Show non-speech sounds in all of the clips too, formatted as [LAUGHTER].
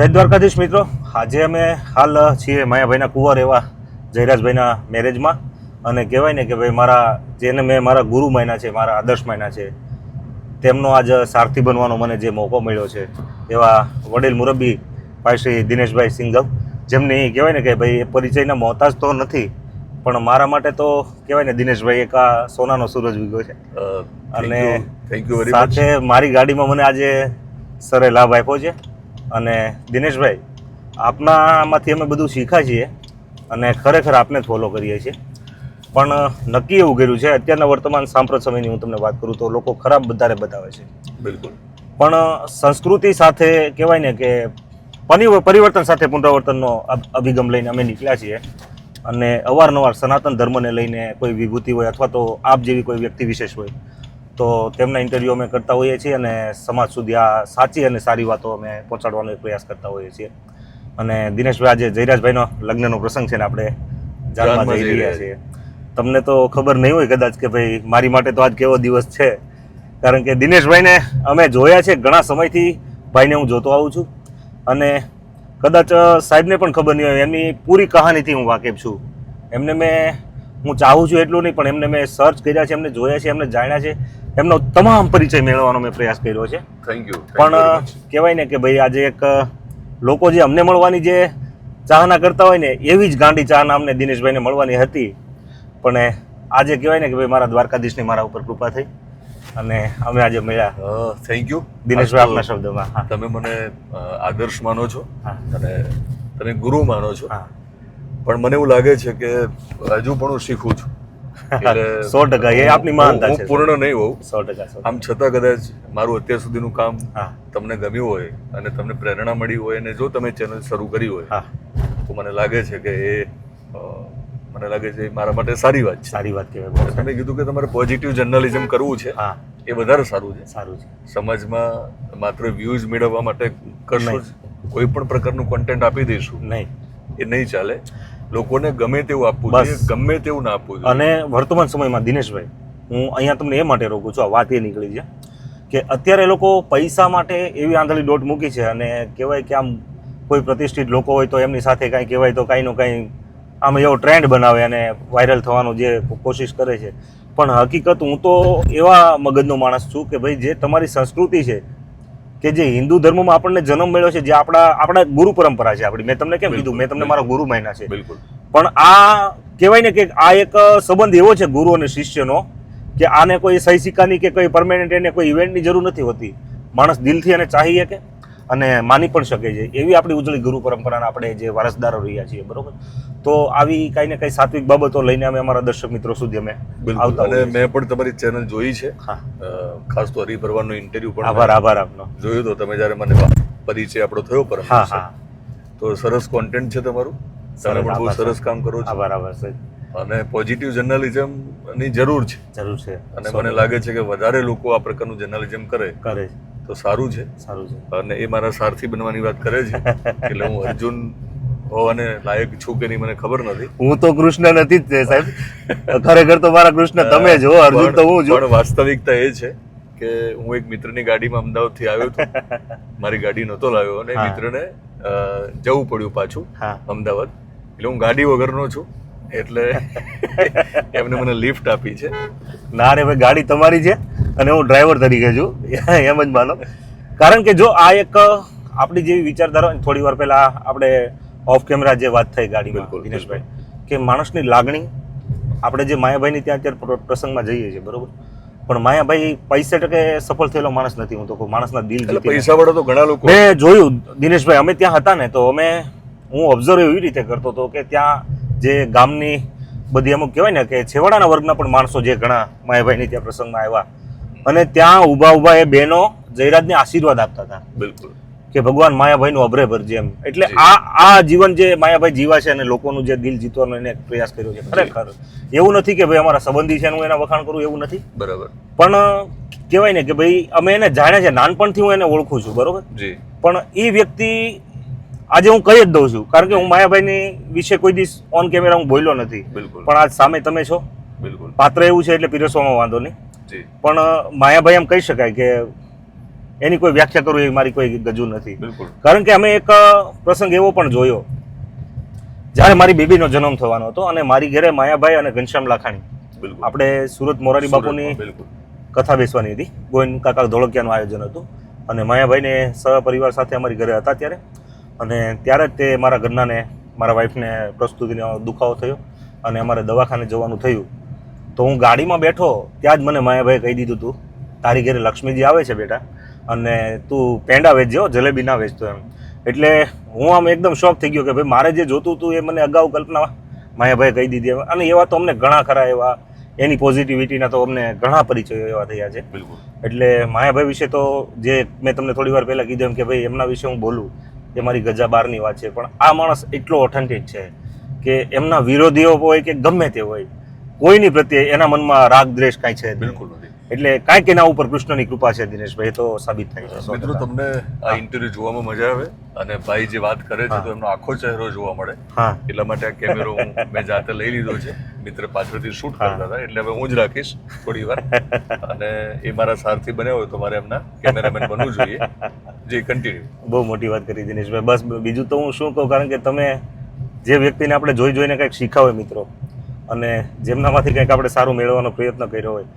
જય દ્વારકાધીશ મિત્રો. આજે અમે હાલ છીએ માયાભાઈના કુંવર એવા જયરાજભાઈના મેરેજમાં. અને કહેવાય ને કે ભાઈ મારા જેને મેં મારા ગુરુ માયના છે મારા આદર્શ માયના છે તેમનો આજ સારથી બનવાનો મને જે મોકો મળ્યો છે એવા વડીલ મુરબ્બી ભાઈ શ્રી દિનેશભાઈ સિંઘવ જેમની કહેવાય ને કે ભાઈ એ પરિચયના મોહતાજ તો નથી પણ મારા માટે તો કહેવાય ને દિનેશભાઈ એક આ સોનાનો સૂરજ ઉગ્યો છે. અને સાથે મારી ગાડીમાં મને આજે સરે લાભ આપ્યો છે. અને દિનેશભાઈ આપનામાંથી અમે બધું શીખ્યા છીએ અને ખરેખર આપને જ ફોલો કરીએ છીએ. પણ નક્કી એવું કર્યું છે અત્યારના વર્તમાન સાંપ્રત સમયની હું તમને વાત કરું તો લોકો ખરાબ વધારે બતાવે છે. બિલકુલ. પણ સંસ્કૃતિ સાથે કહેવાય ને કે પરિવર્તન સાથે પુનરાવર્તનનો અભિગમ લઈને અમે નીકળ્યા છીએ. અને અવારનવાર સનાતન ધર્મને લઈને કોઈ વિભૂતિ હોય અથવા તો આપ જેવી કોઈ વ્યક્તિ વિશેષ હોય તો તેમના ઇન્ટરવ્યૂ અમે કરતા હોઈએ છીએ અને સમાજ સુધી આ સાચી અને સારી વાતો અમે પહોંચાડવાનો પ્રયાસ કરતા હોઈએ છીએ. અને દિનેશભાઈ આજે જયરાજભાઈનો લગ્નનો પ્રસંગ છે ને આપણે જાનમાં જઈ રહ્યા છીએ. તમને તો ખબર નહીં હોય કદાચ કે ભાઈ મારી માટે તો આજ કેવો દિવસ છે. કારણ કે દિનેશભાઈને અમે જોયા છે ઘણા સમયથી. ભાઈને હું જોતો આવું છું. અને કદાચ સાહેબને પણ ખબર નહીં હોય. એમની પૂરી કહાનીથી હું વાકેફ છું. એમને મેં હું ચાહું છું એટલું નહીં પણ એમને મેં સર્ચ કર્યા છે એમને જોયા છે એમને જાણ્યા છે. એમનો તમામ પરિચય મેળવવાનો મેં પ્રયાસ કર્યો છે. થેન્ક યુ પણ કહેવાય ને કે ભાઈ આજે એક લોકો જે અમને મળવાની જે ચાહના કરતા હોય ને એવી જ ગાંડી ચાહના અમને દિનેશભાઈને મળવાની હતી. પણ આજે કહેવાય ને કે ભાઈ મારા દ્વારકાધીશની મારા ઉપર કૃપા થઈ અને અમે આજે મળ્યા. થેન્ક યુ દિનેશભાઈ આપના શબ્દોમાં. તમે મને આદર્શ માનો છો અને તમે ગુરુ માનો છો. હા. પણ મને એવું લાગે છે કે હજુ પણ હું શીખું છું. સો ટકા એ આપની માનતા છે પૂર્ણ નહીં હોઉં. સો ટકા આમ છતાં કદાચ મારું અત્યાર સુધીનું કામ તમને ગમ્યું હોય અને તમને પ્રેરણા મળી હોય અને જો તમે ચેનલ શરૂ કરી હોય તો મને લાગે છે કે એ મને લાગે છે મારા માટે સારી વાત છે. સારી વાત કહેવાય. તમે કીધું કે તમારે પોઝિટિવ જર્નલિઝમ કરવું છે હા. એ વધારે સારું છે. સારું છે. સમાજમાં માત્ર વ્યૂઝ મેળવવા માટે કશું કોઈ પણ પ્રકારનું કોન્ટેન્ટ આપી દઈશું. નહીં. એ નહીં ચાલે લોકોને ગમે તેવું આપવું જોઈએ ગમે તેવું ના આપવું જોઈએ. અને વર્તમાન સમયમાં દિનેશભાઈ હું અહીંયા તમને એ માટે રોકું છું આ વાત એ નીકળી છે કે અત્યારે લોકો પૈસા માટે એવી આંધળી દોટ મૂકી છે અને કહેવાય કે આમ કોઈ પ્રતિષ્ઠિત લોકો હોય તો એમની સાથે કાંઈ કહેવાય તો કાંઈનું કાંઈ આમ એવો ટ્રેન્ડ બનાવે અને વાયરલ થવાનો જે કોશિશ કરે છે. પણ હકીકત હું તો એવા મગજનો માણસ છું કે ભાઈ જે તમારી સંસ્કૃતિ છે કે જે હિન્દુ ધર્મમાં આપણને જન્મ મળ્યો છે જે આપણા આપણા ગુરુ પરંપરા છે આપણી. મેં તમને કેમ કીધું? મેં તમને મારા ગુરુ માન્યા છે. બિલકુલ. પણ આ કહેવાય ને કે આ એક સંબંધ એવો છે ગુરુ અને શિષ્યનો કે આને કોઈ સહી સિક્કાની કે કોઈ પરમેનન્ટ એને કોઈ ઇવેન્ટની જરૂર નથી હોતી. માણસ દિલથી એને ચાહી શકે? અને માની પણ શકે છે. એવી આપણી ઉજળી ગુરુ પરંપરાના આપણે જે વારસદારો રહ્યા છીએ બરોબર? તો આવી કાંઈ ને કાંઈ સાત્વિક બાબતો લઈને અમે અમારા દર્શક મિત્રો સુધી અમે આવતા અને મેં પણ તમારી ચેનલ જોઈ છે. ખાસ તો હરિભરવાનો ઇન્ટરવ્યુ પણ આભાર આભાર આપનો. જોયું તો તમે જ્યારે મને પરિચય આપણો થયો પર હા હા. તો સરસ કોન્ટેન્ટ છે તમારું. તમે પણ બહુ સરસ કામ કરો છો. આભાર આભાર સર અને પોઝિટિવ જર્નલિઝમની જરૂર છે. જરૂર છે. અને મને લાગે છે કે વધારે લોકો આ પ્રકારનું જર્નલિઝમ કરે. કરે છે. તો સારું છે. સારું છે. અને એ મારા સારથી બનવાની વાત કરે છે. એટલે હું અર્જુન હોવાને લાયક છું કે નહીં મને ખબર નથી. હું તો કૃષ્ણ નથી જ સાહેબ. ખરેખર તો મારા કૃષ્ણ તમે જો અર્જુન તો હું પણ- પણ વાસ્તવિકતા એ છે કે હું એક મિત્રની ગાડીમાં અમદાવાદથી આવ્યો હતો. મારી ગાડી નહોતો લાવ્યો અને મિત્રને જવું પડ્યું પાછું અમદાવાદ. એટલે હું ગાડી વગરનો છું. એટલે [LAUGHS] એમને મને લિફ્ટ આપી છે. ના રે ભાઈ ગાડી તમારી છે? અને હું ડ્રાઈવર તરીકે છું. એમ જ માનો. કારણ કે જો આ એક આપણી જેવી વિચારધારા થોડી વાર પહેલા આપણે ઓફ કેમેરા જે વાત થઈ ગાડી બિલકુલ, દિનેશભાઈ કે માણસની લાગણી આપણે જે માયાભાઈની ત્યાં અત્યારે પ્રસંગમાં જઈએ છીએ બરોબર? પણ માયાભાઈ પૈસે ટકે સફળ થયેલો માણસ નથી. હું તો કહું માણસના દિલ પૈસા વાળા તો ઘણા લોકો મેં જોયું દિનેશભાઈ અમે ત્યાં હતા ને તો અમે હું ઓબ્ઝર્વ એવી રીતે કરતો હતો કે ત્યાં જે ગામની બધી અમુક કહેવાય ને કે છેવાડાના વર્ગના પણ માણસો જે ઘણા માયાભાઈની ત્યાં પ્રસંગમાં આવ્યા અને ત્યાં ઊભા ઊભા એ બહેનો જયરાજને આશીર્વાદ આપતા હતા. બિલકુલ. કે ભગવાન માયાભાઈનું અભરે ભરજે એમ. એટલે આ આ જીવન જે માયાભાઈ જીવા છે અને લોકોનું જે દિલ જીતવાનો એને પ્રયાસ કર્યો છે ખરેખર. એવું નથી કે ભાઈ અમારા સંબંધી છે હું એના વખાણ કરું એવું નથી. બરાબર. પણ કહેવાય ને કે ભાઈ અમે એને જાણ્યા છે નાનપણથી હું એને ઓળખું છું બરોબર? પણ એ વ્યક્તિ આજે હું કહી જ દઉં છું કારણ કે હું માયાભાઈની વિશે કોઈ દિવસ ઓન કેમેરા હું બોલ્યો નથી. બિલકુલ. પણ આજ સામે તમે છો. બિલકુલ. પાત્ર એવું છે એટલે પીરસવામાં વાંધો નહીં. પણ માયાભાઈ એમ કહી શકાય કે એની કોઈ વ્યાખ્યા કરવી એ મારી કોઈ ગજુ નથી. બિલકુલ. કારણ કે અમે એક પ્રસંગ એવો પણ જોયો. જ્યારે મારી બેબીનો જન્મ થવાનો હતો અને મારી ઘરે માયાભાઈ અને ઘનશ્યામ લાખાણી. આપણે સુરત મોરારી બાપુની કથા બેસવાની હતી. ગોવિંદ કાકા ધોળકિયાનું આયોજન હતું. અને માયાભાઈને સહપરિવાર સાથે અમારી ઘરે હતા ત્યારે. અને ત્યારે જ તે મારા ઘરનાને મારા વાઈફને પ્રસ્તુતિનો દુખાવો થયો. અને અમારે દવાખાને જવાનું થયું. તો હું ગાડીમાં બેઠો ત્યાં જ મને માયાભાઈ કહી દીધું તું તારી ઘરે લક્ષ્મીજી આવે છે બેટા અને તું પેંડા વેચજો જલેબી ના વેચતો એમ. એટલે હું આમ એકદમ શોખ થઈ ગયો કે ભાઈ મારે જે જોતું હતું એ મને અગાઉ કલ્પના માયાભાઈ કહી દીધી અને એવા તો અમને ઘણા ખરા એવા એની પોઝિટિવિટીના તો અમને ઘણા પરિચયો એવા થયા છે. એટલે માયાભાઈ વિશે તો જે મેં તમને થોડી વાર પહેલાં કીધું એમ કે ભાઈ એમના વિશે હું બોલું એ મારી ગજા બહારની વાત છે. પણ આ માણસ એટલો ઓથેન્ટિક છે કે એમના વિરોધીઓ હોય કે ગમે તે હોય કોઈની પ્રત્યે એના મનમાં રાગ દ્વેષ કાંઈ છે બિલકુલ નથી. એટલે કાંઈક એના ઉપર કૃષ્ણની કૃપા છે દિનેશભાઈ તો સાબિત થાય છે. મિત્રો તમને આ ઇન્ટરવ્યુ જોવામાં મજા આવે અને ભાઈ જે વાત કરે છે તો એમનો આખો ચહેરો જોવા મળે. એટલા માટે આ કેમેરો [LAUGHS] મેં જાતે લઈ લીધો છે. મિત્ર પાછળથી શૂટ. કરતા હતા એટલે હવે હું જ રાખીશ થોડી વાર. અને એ મારા સારથી બન્યા હોય તો મારે એમના કેમેરામેન બનવું જોઈએ. જે કન્ટિન્યુ બહુ મોટી વાત કરી દિનેશભાઈ. બસ બીજું તો હું શું કહું કારણ કે તમે જે વ્યક્તિને આપણે જોઈ જોઈને કંઈક શીખાવે મિત્રો અને જેમનામાંથી કંઈક આપણે સારું મેળવવાનો પ્રયત્ન કર્યો હોય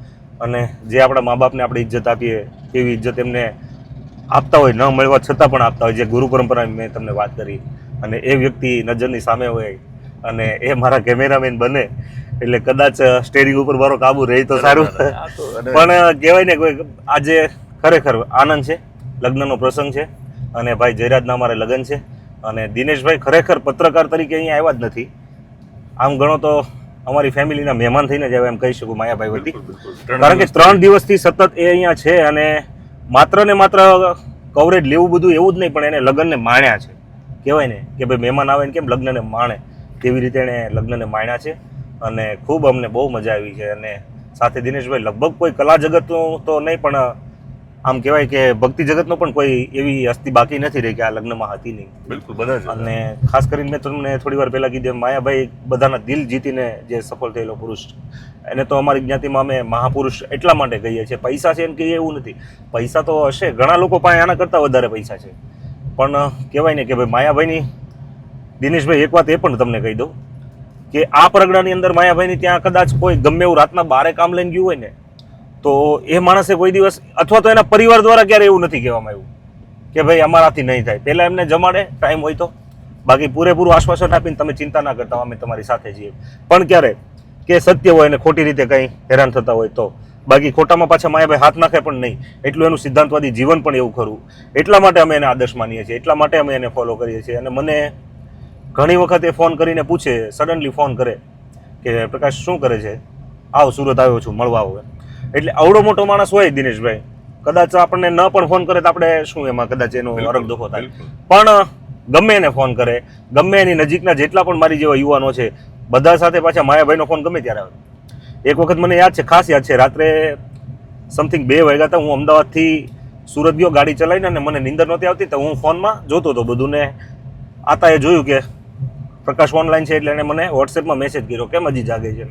અને જે આપણા મા બાપને આપણે ઇજ્જત આપીએ એવી ઇજ્જત એમને આપતા હોય ન મળવા છતાં પણ આપતા હોય જે ગુરુ પરંપરા મેં તમને વાત કરી. અને એ વ્યક્તિ નજરની સામે હોય અને એ મારા કેમેરામેન બને એટલે કદાચ સ્ટેરિંગ ઉપર મારો કાબુ રહે તો સારું. પણ કહેવાય ને કોઈ આજે ખરેખર આનંદ છે લગ્નનો પ્રસંગ છે અને ભાઈ જયરાજના અમારે લગ્ન છે અને દિનેશભાઈ ખરેખર પત્રકાર તરીકે અહીંયા આવ્યા જ નથી. આમ ગણો તો અમારી ફેમિલીના મહેમાન થઈને જ એમ કહી શકું માયાભાઈ વતી. કારણ કે ત્રણ દિવસથી સતત એ અહીંયા છે અને માત્ર ને માત્ર કવરેજ લેવું બધું એવું જ નહીં પણ એને લગ્નને માણ્યા છે. કહેવાય ને કે ભાઈ મહેમાન આવે ને કેમ લગ્નને માણે? તેવી રીતે એણે લગ્નને માણ્યા છે? અને ખૂબ અમને બહુ મજા આવી છે. અને સાથે દિનેશભાઈ લગભગ કોઈ કલા જગતનું તો નહીં પણ આમ કહેવાય કે ભક્તિ જગતનો પણ કોઈ એવી અસ્થિ બાકી નથી રહી કે આ લગ્નમાં હતી નહીં. બિલકુલ બધા અને ખાસ કરીને મેં તમને થોડી વાર પહેલાં કીધું માયાભાઈ બધાના દિલ જીતીને જે સફળ થયેલો પુરુષ એને તો અમારી જ્ઞાતિમાં અમે મહાપુરુષ એટલા માટે કહીએ છીએ. પૈસા છે એમ કહીએ એવું નથી. પૈસા તો હશે ઘણા લોકો પાસે આના કરતાં વધારે પૈસા છે. પણ કહેવાય ને કે ભાઈ માયાભાઈની દિનેશભાઈ એક વાત એ પણ તમને કહી દઉં કે આ પ્રગડાની અંદર માયાભાઈની ત્યાં કદાચ કોઈ ગમે એવું રાતના બારે કામ લઈને ગયું હોય ને તો એ માણસે કોઈ દિવસ, અથવા તો એના પરિવાર દ્વારા ક્યારે એવું નથી કહેવામાં આવ્યું કે ભાઈ અમારાથી નહીં થાય. પહેલાં એમને જમાડે ટાઈમ હોય તો. બાકી પૂરેપૂરું આશ્વાસન આપીને તમે ચિંતા ના કરતા, અમે તમારી સાથે છીએ. પણ ક્યારે કે સત્ય હોય અને ખોટી રીતે કંઈ હેરાન થતા હોય તો. બાકી ખોટામાં પાછા માયાભાઈ હાથ નાખે પણ નહીં. એટલું એનું સિદ્ધાંતવાદી જીવન પણ એવું ખરું. એટલા માટે અમે એને આદર્શ માનીએ છીએ. એટલા માટે અમે એને ફોલો કરીએ છીએ. અને મને ઘણી વખત એ ફોન કરીને પૂછે સડનલી ફોન કરે કે, પ્રકાશ, શું કરે છે? આવ, સુરત આવ્યો છું, મળવા આવો. એટલે આવડો મોટો માણસ હોય દિનેશભાઈ. કદાચ આપણને ન પણ ફોન કરે તો આપણે શું એમાં કદાચ એનો અરગ દુખો થાય. પણ ગમે એને ફોન કરે ગમે એની નજીકના જેટલા પણ મારી જેવા યુવાનો છે બધા સાથે પાછા માયાભાઈનો ફોન ગમે ત્યારે આવે. એક વખત મને યાદ છે ખાસ યાદ છે રાત્રે સમથિંગ બે વાગ્યા હતા હું અમદાવાદથી સુરત ગયો ગાડી ચલાવીને અને મને નીંદર નહોતી આવતી તો હું ફોનમાં જોતો હતો બધું ને આતા એ જોયું કે પ્રકાશ ઓનલાઈન છે એટલે એને મને વોટ્સએપમાં મેસેજ કર્યો કેમ હજી જાગે છે?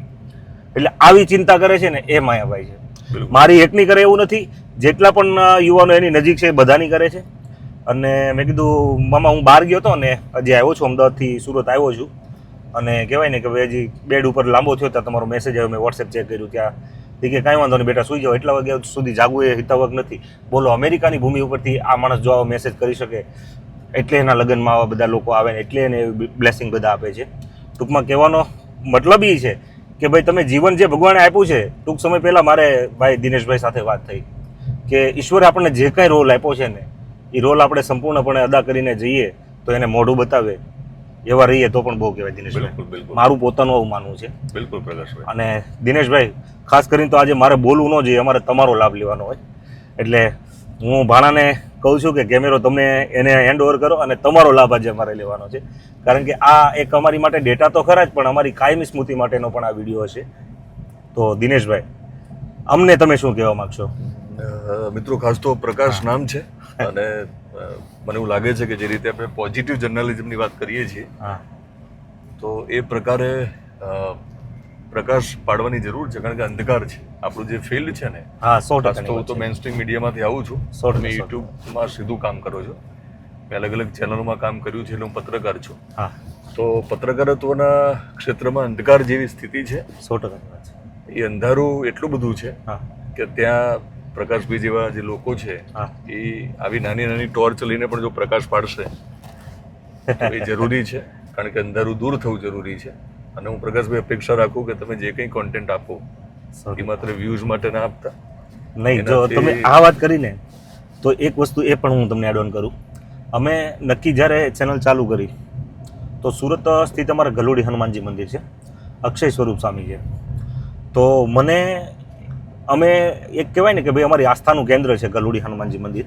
એટલે આવી ચિંતા કરે છે ને એ માયાભાઈ છે. મારી એકની કરે એવું નથી. જેટલા પણ યુવાનો એની નજીક છે એ બધાની કરે છે. અને મેં કીધું, મામા, હું બહાર ગયો હતો ને હજી આવ્યો છું, અમદાવાદથી સુરત આવ્યો છું. અને કહેવાય ને કે ભાઈ હજી બેડ ઉપર લાંબો થયો, ત્યાં તમારો મેસેજ આવ્યો, મેં વોટ્સએપ ચેક કર્યું, ત્યાં કે કાંઈ વાંધો નહીં બેટા, સુઈ જાઓ, એટલા વાગ્યા સુધી જાગવું એ હિતાવક નથી. બોલો, અમેરિકાની ભૂમિ ઉપરથી આ માણસ જો આવો મેસેજ કરી શકે, એટલે એના લગ્નમાં આવા બધા લોકો આવે ને, એટલે એને બ્લેસિંગ બધા આપે છે. ટૂંકમાં કહેવાનો મતલબ એ છે કે ભાઈ તમે જીવન જે ભગવાને આપ્યું છે ટૂંક સમય પહેલાં મારે ભાઈ દિનેશભાઈ સાથે વાત થઈ કે ઈશ્વરે આપણને જે કાંઈ રોલ આપ્યો છે ને એ રોલ આપણે સંપૂર્ણપણે અદા કરીને જઈએ તો એને મોઢું બતાવે એવા રહીએ તો પણ બહુ કહેવાય દિનેશભાઈ. મારું પોતાનું આવું માનવું છે. બિલકુલ પ્રકાશભાઈ. અને દિનેશભાઈ ખાસ કરીને તો આજે મારે બોલવું ન જોઈએ અમારે તમારો લાભ લેવાનો હોય. એટલે હું ભાણાને કહું છું કે કેમેરો તમે એને હેન્ડ ઓવર કરો અને તમારો લાભ આજે અમારે લેવાનો છે. કારણ કે આ એક અમારી માટે ડેટા તો ખરા જ પણ અમારી કાયમી સ્મૃતિ માટેનો પણ આ વીડિયો હશે. તો દિનેશભાઈ અમને તમે શું કહેવા માગશો? મિત્રો ખાસ તો પ્રકાશ નામ છે અને મને એવું લાગે છે કે જે રીતે આપણે પોઝિટિવ જર્નલિઝમની વાત કરીએ છીએ હા. તો એ પ્રકારે પ્રકાશ પાડવાની જરૂર છે કારણ કે અંધકાર છે. આપણું જે ફિલ્ડ છે ને હા સો ટકા હું તો મેઇન સ્ટ્રીમ મીડિયામાંથી આવું છું. સો ટકા. યુટ્યુબમાં સીધું કામ કરો છો. મેં અલગ અલગ ચેનલોમાં કામ કર્યું છે એટલે હું પત્રકાર છું. હા. તો પત્રકારત્વના ક્ષેત્રમાં અંધકાર જેવી સ્થિતિ છે? સો ટકા એ અંધારું એટલું બધું છે હા. કે ત્યાં પ્રકાશભાઈ જેવા જે લોકો છે હા. એ આવી નાની નાની ટોર્ચ લઈને પણ જો પ્રકાશ પાડશે તો એ જરૂરી છે કારણ કે અંધારું દૂર થવું જરૂરી છે. અને હું પ્રકાશભાઈ અપેક્ષા રાખું કે તમે જે કંઈ કોન્ટેન્ટ આપો એ માત્ર વ્યૂઝ માટે ના આપતા. નહીં જો તમે આ વાત કરીને તો એક વસ્તુ એ પણ હું તમને એડ ઓન કરું. અમે નક્કી જ્યારે ચેનલ ચાલુ કરી તો સુરત સ્થિત અમારા ગલુડી હનુમાનજી મંદિર છે અક્ષય સ્વરૂપ સ્વામી છે. તો મને અમે એક કહેવાય ને કે ભાઈ અમારી આસ્થાનું કેન્દ્ર છે ગલુડી હનુમાનજી મંદિર.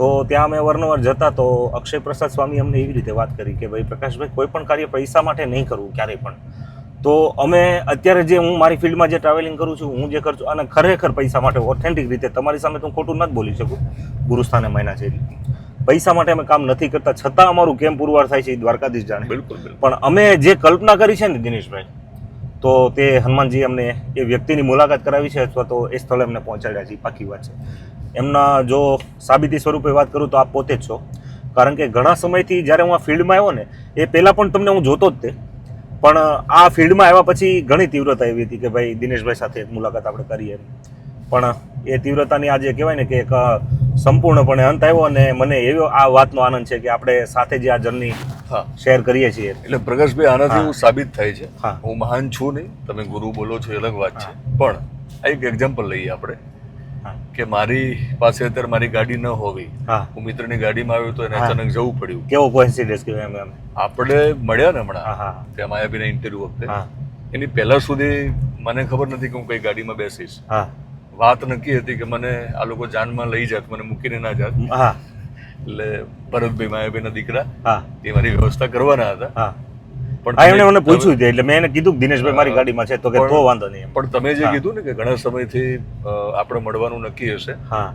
તો ત્યાં અમે વારંવાર જતા તો અક્ષય પ્રસાદ સ્વામી અમને એવી રીતે વાત કરી કે ભાઈ પ્રકાશભાઈ કોઈ પણ કાર્ય પૈસા માટે નહીં કરવું ક્યારેય પણ. તો અમે અત્યારે જે હું મારી ફિલ્ડમાં જે ટ્રાવેલિંગ કરું છું હું જે કરું છું અને ખરેખર પૈસા માટે ઓથેન્ટિક રીતે તમારી સામે તો હું ખોટું નથી બોલી શકું ગુરુસ્થાને મહિના છે. પૈસા માટે અમે કામ નથી કરતા છતાં અમારું કેમ પુરવાર થાય છે એ દ્વારકાધીશ જાણે. બિલકુલ પણ અમે જે કલ્પના કરી છે ને દિનેશભાઈ તો તે હનુમાનજી અમને એ વ્યક્તિની મુલાકાત કરાવી છે અથવા તો એ સ્થળે અમને પહોંચાડ્યા છે પાકી વાત છે. એમના જો સાબિતી સ્વરૂપે વાત કરું તો આપ પોતે જ છો. કારણ કે ઘણા સમયથી જ્યારે હું આ ફિલ્ડમાં આવ્યો ને એ પહેલાં પણ તમને હું જોતો જ તે. પણ આ ફિલ્ડમાં આવ્યા પછી ઘણી તીવ્રતા એવી હતી કે ભાઈ દિનેશભાઈ સાથે એક મુલાકાત આપણે કરીએ પણ એ તીવ્રતાની આજે કહેવાય ને કે એક સંપૂર્ણપણે અંત આવ્યો અને મને એવો આ વાતનો આનંદ છે કે આપણે સાથે જે આ જર્ની શેર કરીએ છીએ. એટલે પ્રકાશભાઈ આનાથી હું. સાબિત થાય છે. હા. મહાન છું નહીં. તમે ગુરુ બોલો છો એ અલગ વાત છે. પણ આ એક એક્ઝામ્પલ લઈએ આપણે. કે મારી પાસે અત્યારે મારી ગાડી ન હોવી. હા. મિત્રની ગાડીમાં આવ્યો તો એને. અચાનક જવું પડ્યું. કેવો કોઇન્સિડન્સ કે એમ આપણે મળ્યા ને હમણાં. ત્યાં માયાબીના ઇન્ટરવ્યુ વખતે. એની પહેલા સુધી મને ખબર નથી કે હું કઈ ગાડીમાં બેસીશ. હા. વાત નક્કી હતી કે મને આ લોકો જાનમાં લઈ જાત મને મૂકીને ના જાત. હા. એટલે ભરતભાઈ માયાબીના દીકરા એ મારી વ્યવસ્થા કરવાના હતા. પણ એમણે મને પૂછ્યું હતું એટલે મેં એને કીધું કે દિનેશભાઈ મારી ગાડીમાં છે તો કે તો વાંધો નહીં પણ તમે જે કીધું ને કે ઘણા સમયથી આપણે મળવાનું નક્કી હશે હા.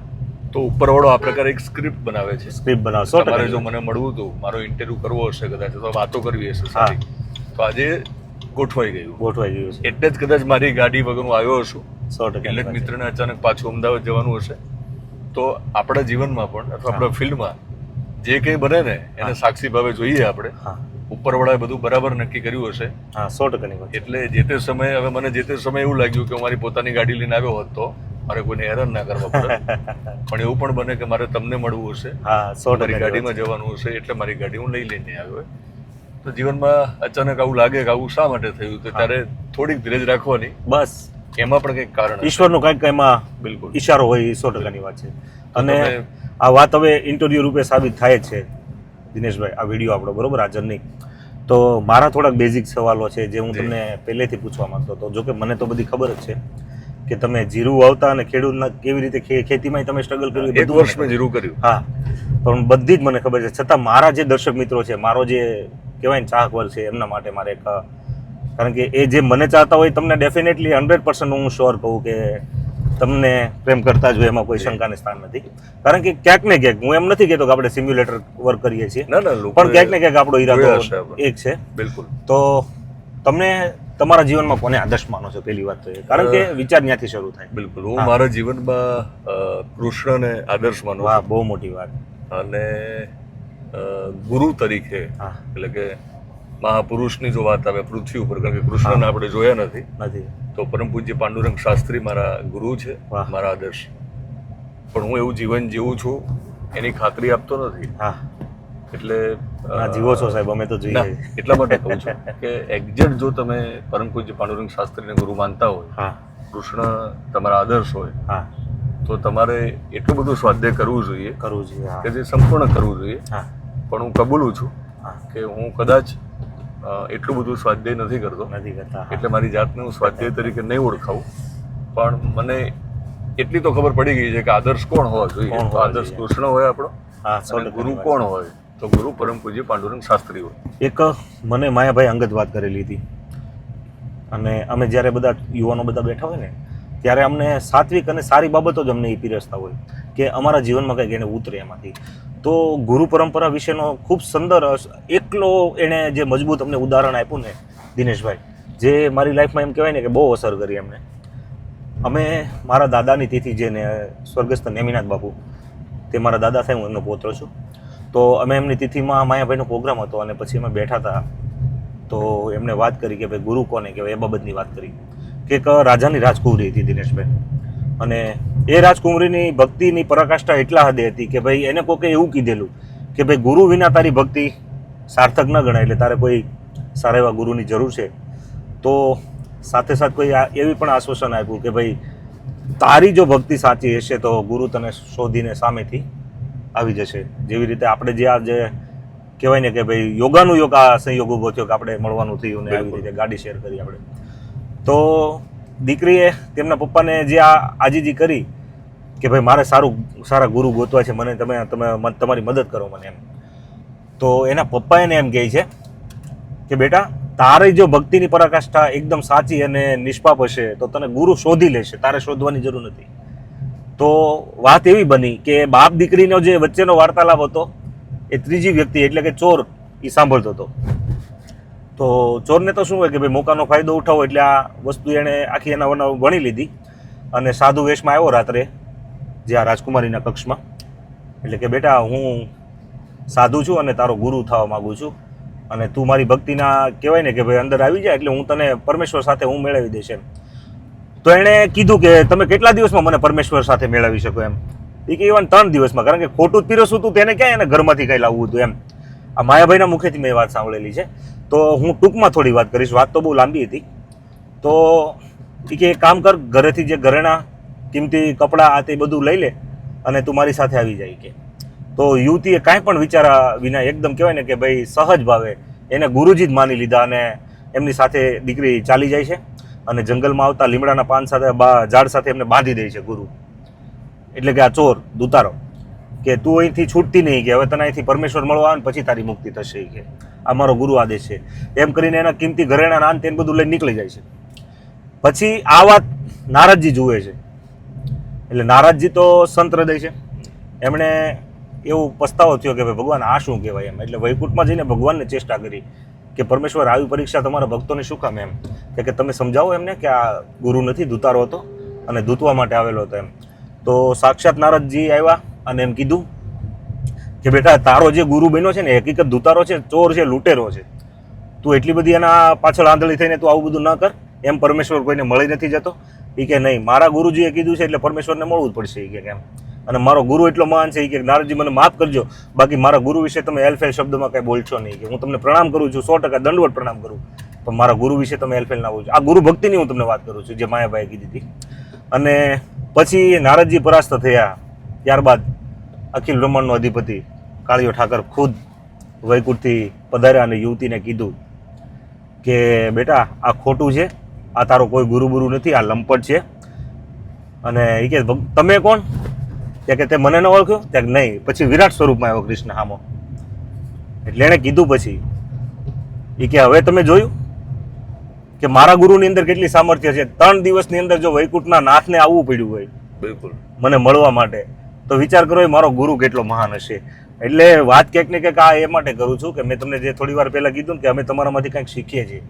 તો ઉપરવાળો આ પ્રકારે એક સ્ક્રિપ્ટ બનાવે છે. સ્ક્રિપ્ટ બનાવે સો તમારે જો મને મળવું હતું મારો ઇન્ટરવ્યુ કરવો હશે કદાચ તો વાતો કરવી હશે સારી. તો આજે ગોઠવાઈ ગયું. ગોઠવાઈ ગયું એટલે જ કદાચ મારી ગાડી વગર હું આવ્યો છું સો ટકા એટલે મિત્રને અચાનક પાછું અમદાવાદ જવાનું હશે. તો આપણા જીવનમાં પણ અથવા આપણા ફિલ્ડમાં જે કંઈ બને ને એને સાક્ષી ભાવે જોઈએ આપણે. હા. ઉપરવાળાએ બધું બરાબર નક્કી કર્યું હશે. હા સો ટકાની વાત. એટલે જે તે સમયે હવે મને જે તે સમયે એવું લાગ્યું કે મારી પોતાની ગાડી લઈને આવ્યો હોત તો મારે કોઈને હેરાન ના કરવા પડે [LAUGHS] પણ એવું પણ બને કે મારે તમને મળવું હશે. હા સો મારી ગાડીમાં જવાનું હશે એટલે મારી ગાડી હું લઈ લઈને આવ્યો તો જીવનમાં અચાનક આવું લાગે કે આવું શા માટે થયું? તો ત્યારે થોડીક ધીરજ રાખવાની. બસ. એમાં પણ કંઈક કારણ. ઈશ્વરનો કંઈક એમાં બિલકુલ. ઈશારો હોય એ સો ટકાની વાત છે. અને આ વાત હવે ઇન્ટરવ્યુ રૂપે સાબિત થાય છે. દિનેશભાઈ આ વીડિયો આપણો બરોબર? આ જર્ની તો મારા થોડાક બેઝિક સવાલો છે જે હું તમને પહેલેથી પૂછવા માંગતો હતો. જો કે મને તો બધી ખબર જ છે કે તમે જીરું વાવતા અને ખેડૂતના કેવી રીતે ખેતીમાં તમે સ્ટ્રગલ કર્યું એક વર્ષ મેં જીરું કર્યું. હા પણ બધી જ મને ખબર છે. છતાં મારા જે દર્શક મિત્રો છે મારો જે કહેવાય ને ચાહક વર્ગ છે એમના માટે મારે એક કારણ કે એ જે મને ચાહતા હોય તમને ડેફિનેટલી હંડ્રેડ પર્સન્ટ હું શ્યોર કહું કે તમને પ્રેમ કરતા જ હોય એમાં કોઈ શંકાને સ્થાન નથી. કારણ કે ક્યાંક ને ક્યાંક હું એમ નથી કહેતો કે આપણે સિમ્યુલેટર વર્ક કરીએ છીએ. પણ ક્યાંક ને ક્યાંક આપણો ઈરાદો. એક છે. બિલકુલ. તો તમને તમારા જીવનમાં કોને આદર્શ માનો છો? પહેલી વાત તો એ. કારણ કે વિચાર ત્યાંથી શરૂ થાય. બિલકુલ. હું મારા જીવનમાં કૃષ્ણને આદર્શ માનું બહુ મોટી વાત. અને ગુરુ તરીકે એટલે કે મહાપુરુષની જો વાત આવે પૃથ્વી ઉપર કારણ કે કૃષ્ણને આપણે જોયા નથી. નથી. તો પરમ પૂજ્ય પાંડુરંગ શાસ્ત્રી મારા ગુરુ છે મારા આદર્શ. પણ હું એવું જીવન જીવું છું એની ખાતરી આપતો નથી. હા. એટલે જીવો છો સાહેબ અમે તો જોઈએ. એટલા માટે કહું છું કે એક્ઝેક્ટ જો તમે પરમ પૂજ્ય પાંડુરંગ શાસ્ત્રીને ગુરુ માનતા હોય કૃષ્ણ તમારા આદર્શ હોય હા. તો તમારે એટલું બધું સ્વાધ્યાય કરવું જોઈએ કરવું જોઈએ કે જે સંપૂર્ણ કરવું જોઈએ. પણ હું કબૂલું છું કે હું કદાચ એટલું બધું સ્વાધ્યાય નથી કરતો. નથી કરતા એટલે મારી જાતને હું સ્વાધ્યાય તરીકે નહીં ઓળખાવું. પણ મને એટલી તો ખબર પડી ગઈ છે કે આદર્શ કોણ હોવા જોઈએ. આદર્શ. કૃષ્ણ હોય આપણો ગુરુ કોણ હોય તો ગુરુ પરમ પૂજ્ય પાંડુરંગ શાસ્ત્રી હોય. એક મને માયાભાઈ અંગત વાત કરેલી હતી. અને અમે જ્યારે બધા યુવાનો બધા બેઠા હોય ને ત્યારે અમને સાત્વિક અને સારી બાબતો જ અમને એ પીરસતા હોય કે અમારા જીવનમાં કંઈક એને ઉતરે એમાંથી. તો ગુરુ પરંપરા વિશેનો ખૂબ સુંદર એકલો એણે જે મજબૂત અમને ઉદાહરણ આપ્યું ને, દિનેશભાઈ, જે મારી લાઈફમાં એમ કહેવાય ને કે બહુ અસર કરી એમને. અમે મારા દાદાની તિથિ જેને સ્વર્ગસ્થ નેમિનાથ બાપુ, તે મારા દાદા થાય હું એમનો પોત્ર છું. તો અમે એમની તિથિમાં માયાભાઈનો પ્રોગ્રામ હતો અને પછી અમે બેઠા હતા. તો એમને વાત કરી કે ભાઈ ગુરુ કોને કહેવાય એ બાબતની વાત કરી. કે એક રાજાની રાજકુંવરી હતી દિનેશભાઈ. અને એ રાજકુંવરીની ભક્તિની પરાકાષ્ઠા એટલા હદે હતી કે ભાઈ એને કોકે એવું કીધેલું કે ભાઈ ગુરુ વિના તારી ભક્તિ સાર્થક ન ગણાય એટલે તારે કોઈ સારા એવા ગુરુની જરૂર છે. તો સાથે સાથે કોઈ એવી પણ આશ્વાસન આપ્યું કે ભાઈ તારી જો ભક્તિ સાચી હશે તો ગુરુ તને શોધીને સામેથી આવી જશે. જેવી રીતે આપણે જે આ જે કહેવાય ને કે ભાઈ યોગાનું યોગ આ સંયોગ ઊભો થયો કે આપણે મળવાનું થયું ને આવી રીતે ગાડી શેર કરી આપણે. તો દીકરીએ તેમના પપ્પાને જે આ આજીજી કરી કે ભાઈ મારે સારું, સારા ગુરુ ગોતવા છે, મને તમે તમે તમારી મદદ કરો મને એમ. તો એના પપ્પા એને એમ કહે છે કે બેટા, તારી જો ભક્તિની પરાકાષ્ઠા એકદમ સાચી અને નિષ્પાપ હશે, તો તને ગુરુ શોધી લેશે, તારે શોધવાની જરૂર નથી. તો વાત એવી બની કે બાપ દીકરીનો જે વચ્ચેનો વાર્તાલાપ હતો, એ ત્રીજી વ્યક્તિ એટલે કે ચોર એ સાંભળતો હતો. તો ચોરને તો શું હોય કે ભાઈ મોકાનો ફાયદો ઉઠાવો એટલે આ વસ્તુ એણે આખી એના વના વણી લીધી. અને સાધુ વેશમાં આવ્યો રાત્રે, જે આ રાજકુમારીના કક્ષમાં. એટલે કે બેટા, હું સાધુ છું અને તારો ગુરુ થવા માગું છું. અને તું મારી ભક્તિના કહેવાય ને કે ભાઈ અંદર આવી જાય એટલે હું તને પરમેશ્વર સાથે હું મેળવી દઈશ એમ. તો એણે કીધું કે તમે કેટલા દિવસમાં મને પરમેશ્વર સાથે મેળવી શકો એમ? એ કે ઇવન ત્રણ દિવસમાં, કારણ કે ખોટું જ પીરસવું હતું તેને ક્યાં એને ઘરમાંથી કંઈ લાવવું હતું એમ? આ માયાભાઈના મુખેથી મેં વાત સાંભળેલી છે. તો હું ટૂંકમાં થોડી વાત કરીશ. વાત તો બહુ લાંબી હતી. તો એ કે કામ કર, ઘરેથી જે ઘરેણા, કિંમતી કપડાં, આ તે બધું લઈ લે અને તું મારી સાથે આવી જાય કે. તો યુવતીએ કાંઈ પણ વિચારા વિના એકદમ કહેવાય ને કે ભાઈ સહજ ભાવે એને ગુરુજી જ માની લીધા અને એમની સાથે દીકરી ચાલી જાય છે અને જંગલમાં આવતા લીમડાના પાન સાથે ઝાડ સાથે એમને બાંધી દે છે ગુરુ. એટલે કે આ ચોર, દુતારો, કે તું અહીંથી છૂટતી નહીં કે હવે તને અહીંથી પરમેશ્વર મળવા આવે ને પછી તારી મુક્તિ થશે કે. આ મારો ગુરુ આદેશ છે. એમ કરીને એના કિંમતી ઘરેણા નાન તેને બધું લઈને નીકળી જાય છે. પછી આ વાત નારદજી જુએ છે. એટલે નારદજી તો સંત હૃદય છે. એમણે એવું પસ્તાવો થયો કે ભાઈ ભગવાન આ શું કહેવાય એમ. એટલે વૈકુંઠમાં જઈને ભગવાનને ચેષ્ટા કરી કે પરમેશ્વર આવી પરીક્ષા તમારા ભક્તોને શું કામ એમ? કે તમે સમજાવો એમને કે આ ગુરુ નથી, દૂતારો હતો અને દૂતવા માટે આવેલો હતો એમ. તો સાક્ષાત નારદજી આવ્યા અને એમ કીધું કે બેટા, તારો જે ગુરુ બન્યો છે ને, હકીકત દૂતારો છે, ચોર છે, લૂંટેરો છે. તું એટલી બધી એના પાછળ આંધળી થઈને તું આવું બધું ન કર. એમ પરમેશ્વર કોઈને મળી નથી જતો. એ કે નહીં, મારા ગુરુજીએ કીધું છે એટલે પરમેશ્વરને મળવું જ પડશે એ કે કેમ અને મારો ગુરુ એટલો મહાન છે એ કે નારદજી, મને માફ કરજો. બાકી મારા ગુરુ વિશે તમે એલફેલ શબ્દમાં કાંઈ બોલશો નહીં કે હું તમને પ્રણામ કરું છું, સો ટકા દંડવટ પ્રણામ કરું. પણ મારા ગુરુ વિશે તમે એલફેલ ના બોલજો આ ગુરુ ભક્તિની હું તમને વાત કરું છું, જે માયાભાઈએ કીધી હતી. અને પછી નારદજી પરાસ્ત થયા, ત્યારબાદ અખિલ બ્રહ્માંડનો અધિપતિ કાળિયો ઠાકર ખુદ વૈકુંઠથી પધાર્યા અને યુવતીને કીધું કે બેટા આ ખોટું છે. આ તારો કોઈ ગુરુ ગુરુ નથી આ લંપટ છે. અને એ કે તમે કોણ? ત્યાં કે તે મને ન ઓળખ્યો. ત્યાં નહીં. પછી વિરાટ સ્વરૂપમાં આવ્યો કૃષ્ણ હામો. એટલે એણે કીધું પછી એ કે હવે તમે જોયું કે મારા ગુરુની અંદર કેટલી સામર્થ્ય છે. ત્રણ દિવસની અંદર જો વૈકુંઠના નાથને આવવું પડ્યું હોય બિલકુલ. મને મળવા માટે તો વિચાર કરો એ મારો ગુરુ કેટલો મહાન હશે. એટલે વાત ક્યાંક ને ક્યાંક આ એ માટે કરું છું કે મેં તમને જે થોડી વાર પહેલાં કીધું ને કે અમે તમારામાંથી કંઈક શીખીએ છીએ.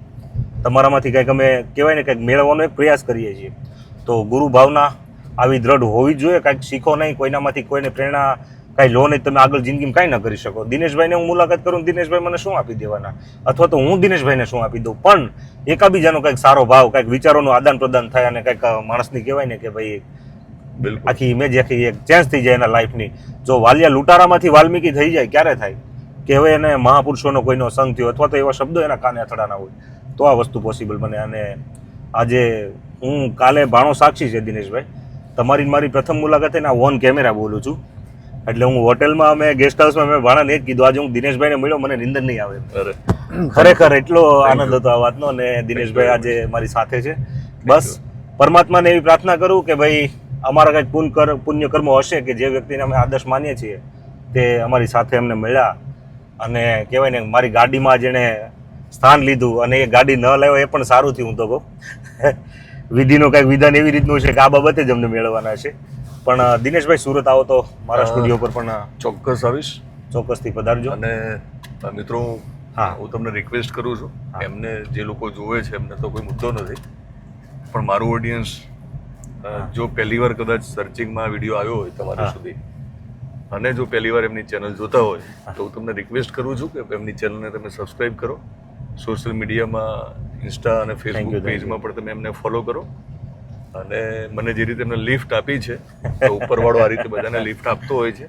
તમારામાંથી કંઈક અમે કહેવાય ને કંઈક મેળવવાનો એક પ્રયાસ કરીએ છીએ. તો ગુરુ ભાવના આવી દ્રઢ હોવી જોઈએ, કાંઈક શીખો નહીં, કોઈનામાંથી કોઈને પ્રેરણા, કાંઈ લો નહીં, તમે આગળ જિંદગીમાં કાંઈ ન કરી શકો. દિનેશભાઈને હું મુલાકાત કરું દિનેશભાઈ મને શું આપી દેવાના? અથવા તો હું દિનેશભાઈને શું આપી દઉં? પણ એકાબીજાનો કંઈક સારો ભાવ, કંઈક વિચારોનું આદાન પ્રદાન થાય અને કંઈક માણસની કહેવાય ને કે ભાઈ આખી ઇમેજ આખી એક ચેન્જ થઈ જાય એના લાઈફની જો વાલિયા લૂંટારામાંથી વાલ્મીકી થઈ જાય ક્યારે થાય? કે હવે એને મહાપુરુષોનો કોઈનો સંગ થયો અથવા તો એવા શબ્દો એના કાને અથડાના હોય તો આ વસ્તુ પોસિબલ બને. અને આજે હું કાલે ભાણો સાક્ષી છે દિનેશભાઈ. તમારી મારી પ્રથમ મુલાકાતે ના ઓન કેમેરા બોલું છું. એટલે હું હોટેલમાં અમે ગેસ્ટ હાઉસમાં મેં ભાણાને જ કીધું આજે હું દિનેશભાઈને મળ્યો મને નિંદર નહીં આવે. ખરેખર એટલો આનંદ હતો આ વાતનો અને દિનેશભાઈ આજે મારી સાથે છે. બસ પરમાત્માને એવી પ્રાર્થના કરું કે ભાઈ અમારા કંઈક પુણ્ય કર પુણ્ય હશે કે જે વ્યક્તિને અમે આદર્શ માનીએ છીએ તે અમારી સાથે અમને મળ્યા. અને કહેવાય ને મારી ગાડીમાં જેણે સ્થાન લીધું અને એ ગાડી ન લાવ્યો એ પણ સારું થયું હું તો કહું. વિધિનું કંઈક વિધાન એવી રીતનું છે કે આ બાબતે જ અમને મેળવવાના છે. પણ દિનેશભાઈ સુરત આવો તો મારા સ્ટુડિયો પર પણ ચોક્કસ આવીશ. ચોક્કસથી પધારજો. અને મિત્રો હા. હું. તમને રિક્વેસ્ટ કરું છું. એમને જે લોકો જોવે છે એમને તો કોઈ મુદ્દો નથી. પણ મારું ઓડિયન્સ. જો પહેલી વાર કદાચ સર્ચિંગમાં વીડિયો આવ્યો હોય તમારા. સુધી અને જો પહેલી વાર એમની ચેનલ જોતા હોય તો હું તમને રિક્વેસ્ટ કરું છું કે એમની ચેનલને તમે સબસ્ક્રાઇબ કરો. સોશિયલ મીડિયામાં ઇન્સ્ટા અને ફેસબુક પેજમાં પણ તમે એમને ફોલો કરો. અને મને જે રીતે એમને લિફ્ટ આપી છે તો ઉપરવાળો આ રીતે બધાને લિફ્ટ આપતો હોય છે.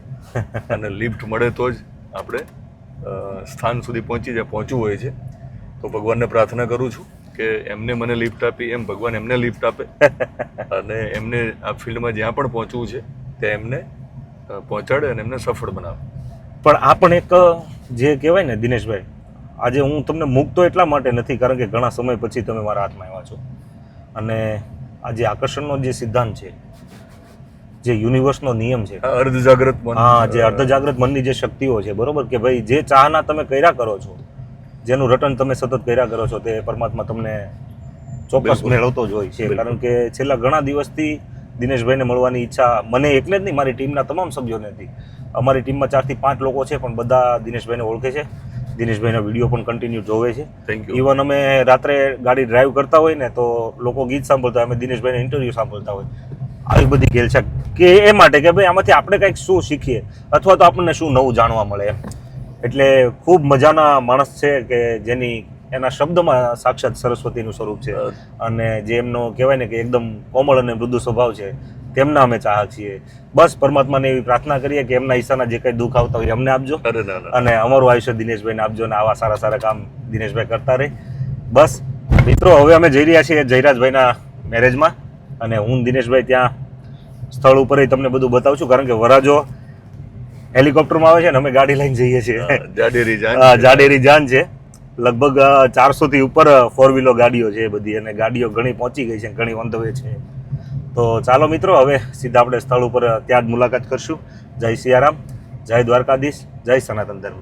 અને લિફ્ટ મળે તો જ આપણે સ્થાન સુધી પહોંચી જાય પહોંચવું હોય છે. તો ભગવાનને પ્રાર્થના કરું છું. કે એમને મને લિફ્ટ આપી એમ ભગવાન એમને લિફ્ટ આપે. અને એમને આ ફિલ્ડમાં જ્યાં પણ પહોંચવું છે ત્યાં એમને પહોંચાડે અને એમને સફળ બનાવે. પણ આ પણ એક જે કહેવાય ને દિનેશભાઈ આજે હું તમને મૂકતો એટલા માટે નથી કારણ કે ઘણા સમય પછી તમે મારા હાથમાં આવ્યા છો. અને આ જે આકર્ષણનો જે સિદ્ધાંત છે જે યુનિવર્સનો નિયમ છે અર્ધ જાગૃત હા જે અર્ધ જાગૃત મનની જે શક્તિઓ છે બરોબર? કે ભાઈ જે ચાહના તમે કર્યા કરો છો જેનું રટન તમે સતત કર્યા કરો છો તે પરમાત્મા તમને ચોક્કસ. મેળવતો જ હોય છે. કારણ કે છેલ્લા ઘણા દિવસથી દિનેશભાઈને મળવાની ઈચ્છા મને એકલે જ નહીં મારી ટીમના તમામ સભ્યોને હતી. અમારી ટીમમાં ચારથી પાંચ લોકો છે પણ બધા દિનેશભાઈને ઓળખે છે. દિનેશભાઈનો વીડિયો પણ કન્ટિન્યુ જોવે છે. ઇવન અમે રાત્રે ગાડી ડ્રાઈવ કરતા હોય ને તો લોકો ગીત સાંભળતા હોય અમે દિનેશભાઈને ઇન્ટરવ્યૂ સાંભળતા હોય. આવી બધી ગેલ છે કે એ માટે કે ભાઈ આમાંથી આપણે કંઈક શું શીખીએ? અથવા તો આપણને શું નવું જાણવા મળે એમ? એટલે ખૂબ મજાના માણસ છે કે જેની એના શબ્દમાં સાક્ષાત સરસ્વતીનું સ્વરૂપ છે. અને જે એમનો કહેવાય ને કે એકદમ કોમળ અને મૃદુ સ્વભાવ છે તેમના અમે ચાહક છીએ. બસ પરમાત્માને એવી પ્રાર્થના કરીએ કે એમના ઈશાના જે કંઈ દુઃખ આવતા હોય અમને આપજો. અને અમારું આયુષ્ય દિનેશભાઈને આપજો અને આવા સારા સારા કામ દિનેશભાઈ કરતા રહે. બસ મિત્રો હવે અમે જઈ રહ્યા છીએ જયરાજભાઈના મેરેજમાં અને હું દિનેશભાઈ ત્યાં સ્થળ ઉપર તમને બધું બતાવું છું. કારણ કે વરાજો હેલિકોપ્ટરમાં આવે છે ને અમે ગાડી લઈને જઈએ છીએ. જાડેરી જાન હા, જાડેરી જાન છે. લગભગ ચારસો થી ઉપર ફોર વ્હીલર ગાડીઓ છે એ બધી. અને ગાડીઓ ઘણી પહોંચી ગઈ છે ઘણી ઓન ધ વે છે. તો ચાલો મિત્રો હવે સીધા આપણે સ્થળ ઉપર ત્યાં જ મુલાકાત કરશું. જય સિયારામ જય દ્વારકાધીશ જય સનાતન ધર્મ.